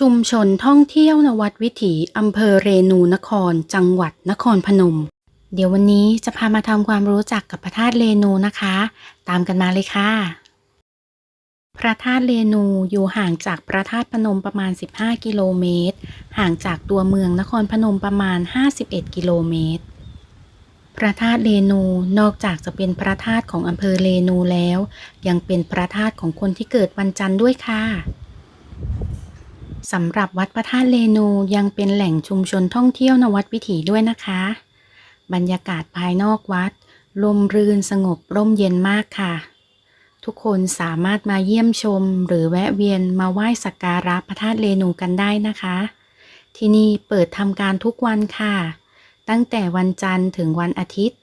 ชุมชนท่องเที่ยวนวัดวิถีอำเภอเรนูนคร จังหวัดนครพนม เดี๋ยววันนี้จะพามาทำความรู้จักกับพระธาตุเรนูนะคะ ตามกันมาเลยค่ะ พระธาตุเรนูอยู่ห่างจากพระธาตุพนมประมาณ 15 กิโลเมตร ห่างจากตัวเมืองนครพนมประมาณ 51 กิโลเมตร พระธาตุเรนูนอกจากจะเป็นพระธาตุของอำเภอเรนูแล้ว ยังเป็นพระธาตุของคนที่เกิดวันจันทร์ด้วยค่ะ สำหรับวัดพระธาตุเรนูยังเป็นแหล่งชุมชนท่องเที่ยวนวัดวิถีด้วยนะคะ บรรยากาศภายนอกวัด ลมรื่นสงบร่มเย็นมากค่ะ ทุกคนสามารถมาเยี่ยมชม หรือแวะเวียนมาไหว้สักการะพระธาตุเรนูกันได้นะคะ ที่นี่เปิดทำการทุกวันค่ะ ตั้งแต่วันจันทร์ถึงวันอาทิตย์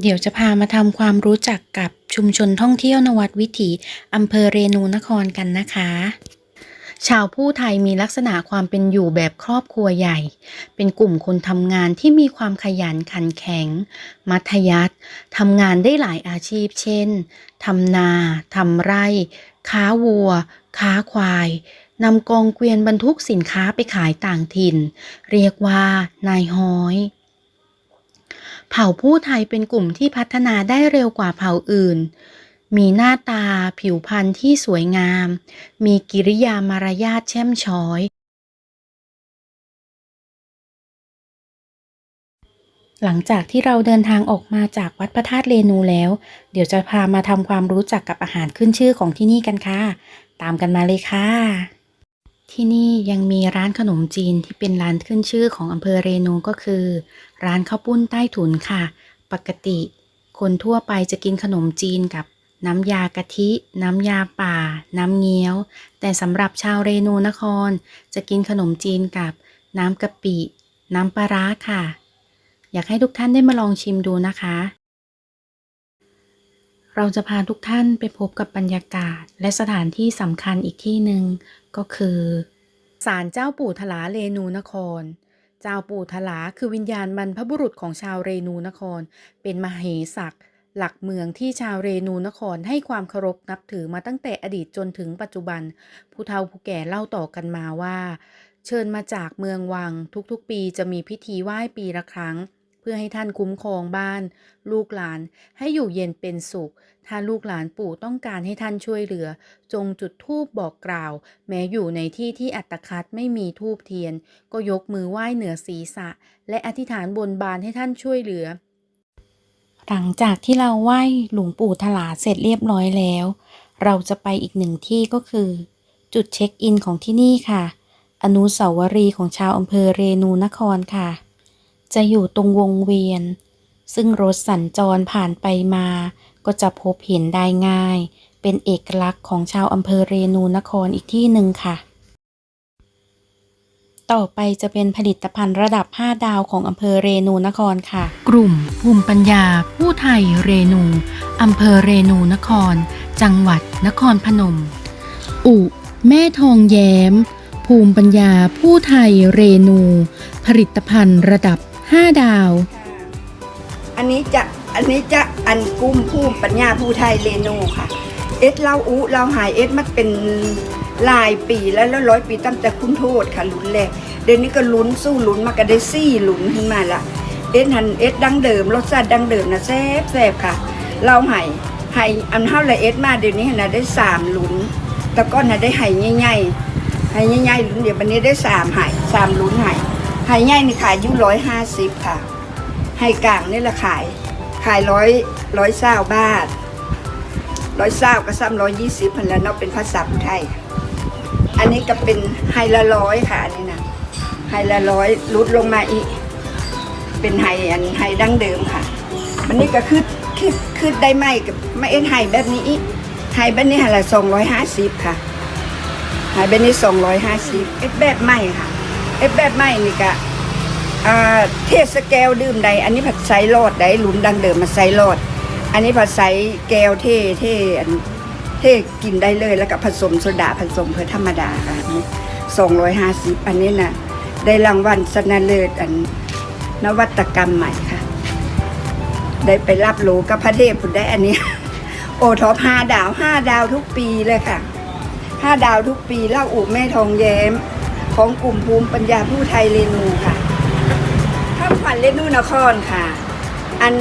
เดี๋ยวจะพามาทำความรู้จักกับชุมชนท่องเที่ยวนวัดวิถีอำเภอเรนูนครกันนะคะ ชาวผู้ไทยมีลักษณะความเป็นอยู่แบบครอบครัวใหญ่ เป็นกลุ่มคนทำงานที่มีความขยันขันแข็ง มัธยัติทำงานได้หลายอาชีพ เช่น ทำนา ทำไร่ ค้าวัว ค้าควาย นำกองเกวียนบรรทุกสินค้าไปขายต่างถิ่น เรียกว่านายฮ้อยเผ่าผู้ไทยเป็นกลุ่มที่พัฒนาได้เร็วกว่าเผ่าอื่น มีหน้าตาผิวพรรณที่สวยงาม มีกิริยามารยาทแช่มช้อย หลังจากที่เราเดินทางออกมาจากวัดพระธาตุเรนูแล้ว เดี๋ยวจะพามาทำความรู้จักกับอาหารขึ้นชื่อของที่นี่กันค่ะ ตามกันมาเลยค่ะ ที่นี่ยังมีร้านขนมจีนที่เป็นร้านขึ้นชื่อของอำเภอเรนูก็คือ ร้านข้าวปุ้นใต้ถุนค่ะ ปกติ คนทั่วไปจะกินขนมจีนกับ น้ำยากะทิ น้ำยาป่า น้ำเงี้ยว แต่สำหรับชาวเรนูนคร จะกินขนมจีนกับน้ำกะปิ น้ำปลาร้าค่ะ อยากให้ทุกท่านได้มาลองชิมดูนะคะ เราจะพาทุกท่านไปพบกับบรรยากาศ และสถานที่สำคัญอีกที่หนึ่งก็คือศาลเจ้าปู่ทลาเรนูนคร เจ้าปู่ทลาคือวิญญาณบรรพบุรุษของชาวเรนูนคร เป็นมเหสัก หลักเมืองที่ชาวเรนูนครให้ความเคารพนับถือมาตั้งแต่อดีตจนถึงปัจจุบัน ผู้เฒ่าผู้แก่เล่าต่อกันมาว่า เชิญมาจากเมืองวัง ทุกๆ ปีจะมีพิธีไหว้ปีละครั้ง เพื่อให้ท่านคุ้มครองบ้าน ลูกหลานให้อยู่เย็นเป็นสุข ถ้าลูกหลานปู่ต้องการให้ท่านช่วยเหลือ จงจุดธูปบอกกล่าว แม้อยู่ในที่ที่อัตคัดไม่มีธูปเทียน ก็ยกมือไหว้เหนือศีรษะ และอธิษฐานบนบานให้ท่านช่วยเหลือ หลังจากที่เราไหว้หลวงปู่ถลาเสร็จเรียบร้อยแล้ว เราจะไปอีกหนึ่งที่ก็คือ จุดเช็คอินของที่นี่ค่ะ อนุสาวรีย์ของชาวอำเภอเรนูนครค่ะ จะอยู่ตรงวงเวียน ซึ่งรถสัญจรผ่านไปมา ก็จะพบเห็นได้ง่าย เป็นเอกลักษณ์ของชาวอำเภอเรนูนครอีกที่หนึ่งค่ะ ต่อไปจะเป็นผลิตภัณฑ์ระดับ 5 ดาวของอำเภอเรนูนครค่ะ กลุ่ม ภูมิปัญญา ผู้ไทยเรนูอำเภอเรนูนคร จังหวัดนครพนม อุ แม่ทองแย้ม ภูมิปัญญา ผู้ไทยเรนู ผลิตภัณฑ์ระดับ 5 ดาว อันนี้จะอันนี้จะอันกุ้มผู้ปัญญาผู้ไทยเรนูค่ะ เอ็ดเล่าอุเราหายเอ็ดมันเป็น หลายปีแล้วแล้วร้อยปีตั้งแต่คุณโทษค่ะลุ้นแรกเดี๋ยวนี้ก็ลุ้นสู้ลุ้นมาก็ได้ซี่ลุ้นขึ้นมาละเอ็ดหันเอ็ดดังเดิมรสชาติดังเดิมนะแซ่บแซ่บค่ะ เราใหายหายอันเท่าไรเอ็ดมาเดี๋ยวนี้นะได้สามลุ้นแต่ก็นะได้ใหายใหญ่ๆใหายใหญ่ๆลุ้นเดี๋ยววันนี้ได้สามใหายสามลุ้นใหายหายใหญ่นี่ขายยู่ร้อยห้าสิบค่ะให้กลางนี่แหละขายขายร้อยร้อยเศร้าบาทร้อยเศร้าก็ซ้ำร้อยยี่สิบพันแล้วเนาะเป็นภาษาไทย อันนี้ก็เป็นไฮละร้อยค่ะอันนี้นะไฮละร้อยลดลงมาอีก เป็นไฮอันไฮดั้งเดิมค่ะมันนี่ก็คือคือคือได้ไหมกับไม่เอ็นไฮแบบนี้อีกไฮแบบนี้ไฮละสองร้อยห้าสิบค่ะไฮแบบนี้สองร้อยห้าสิบเอ็ดแบบใหม่ค่ะเอ็ดแบบใหม่นี่ก็เทศแก้วดื่มใด อันนี้ผัดไซรอดได้หลุนดังเดิมมาไซรอด อันนี้ผัดไซแก้วเท่เท่อัน เทกินได้เลยแล้วก็ผสมโซดาผสมเพื่อธรรมดาค่ะอันนี้สองร้อยห้าสิบอันนี้นะได้รางวัลชนะเลิศอันนวัตกรรมใหม่ค่ะ ได้ไปรับโหลกับพระเทพผุดได้อันนี้ โอท็อปห้าดาวห้าดาวทุกปีเลยค่ะห้าดาวทุกปีเล่าอู่แม่ทองแย้ม ของกลุ่มภูมิปัญญาผู้ไทยเรนูค่ะข้ามขวัญเรนูนครค่ะ อัน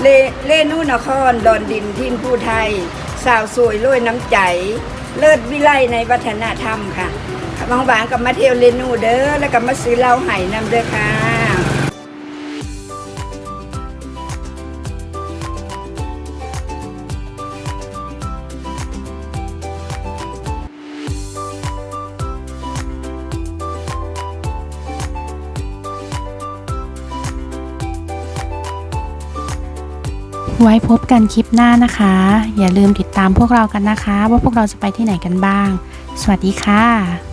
เลเลนูนครดอนดินทินผู้ไทย สาวสวยร้วยน้ำใจ เลิศวิไลในวัฒนธรรมค่ะบางบางกับมาเที่ยวเลนูเด้อแล้วก็มาซื้อเหล้าไห่นำเด้อค่ะ ไว้พบกันคลิปหน้านะคะ อย่าลืมติดตามพวกเรากันนะคะ ว่าพวกเราจะไปที่ไหนกันบ้าง สวัสดีค่ะ